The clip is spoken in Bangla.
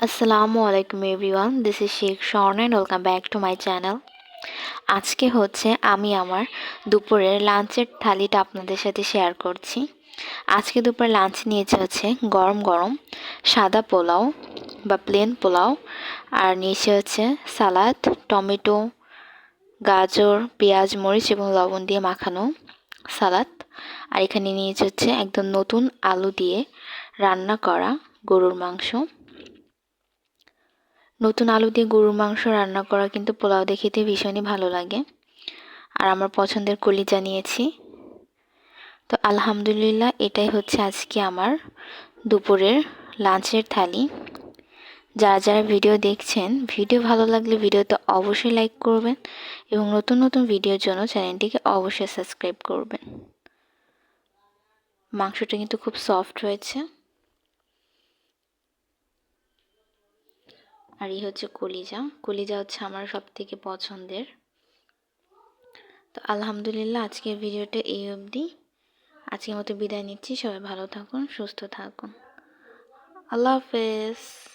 আসসালামু আলাইকুম everyone this is Sheikh Swarna and welcome back to my channel আজকে হচ্ছে আমি আমার দুপুরের লাঞ্চের থালিটা আপনাদের সাথে শেয়ার করছি। আজকে দুপুরে লাঞ্চ নিয়েছে হচ্ছে গরম গরম সাদা পোলাও বা প্লেন পোলাও আর নিয়েছে হচ্ছে সালাদ টমেটো, গাজর, পেঁয়াজ, মরিচ এবং লবণ দিয়ে মাখানো সালাদ আর এখানে নিয়েছে হচ্ছে একদম নতুন আলু দিয়ে রান্না করা গরুর মাংস। নতুন আলু দিয়ে গরুর মাংস রান্না করা কিন্তু পোলাও দেখিতে ভীষণই ভালো লাগে। আর আমার পছন্দের কলি জানিয়েছি তো আলহামদুলিল্লাহ এটাই হচ্ছে আজকে আমার দুপুরের লাঞ্চের থালি। যারা যারা ভিডিও দেখছেন, ভিডিও ভালো লাগলে ভিডিওতে অবশ্যই লাইক করবেন এবং নতুন নতুন ভিডিওর জন্য চ্যানেলটিকে অবশ্যই সাবস্ক্রাইব করবেন। মাংসটা কিন্তু খুব সফট হয়েছে। আর এই হচ্ছে কলিজা। কলিজা হচ্ছে আমার সব থেকে পছন্দের। তো আলহামদুলিল্লাহ আজকের ভিডিওটা এই অবধি। আজকের মতো বিদায় নিচ্ছি। সবাই ভালো থাকুন, সুস্থ থাকুন। আল্লাহ হাফেজ।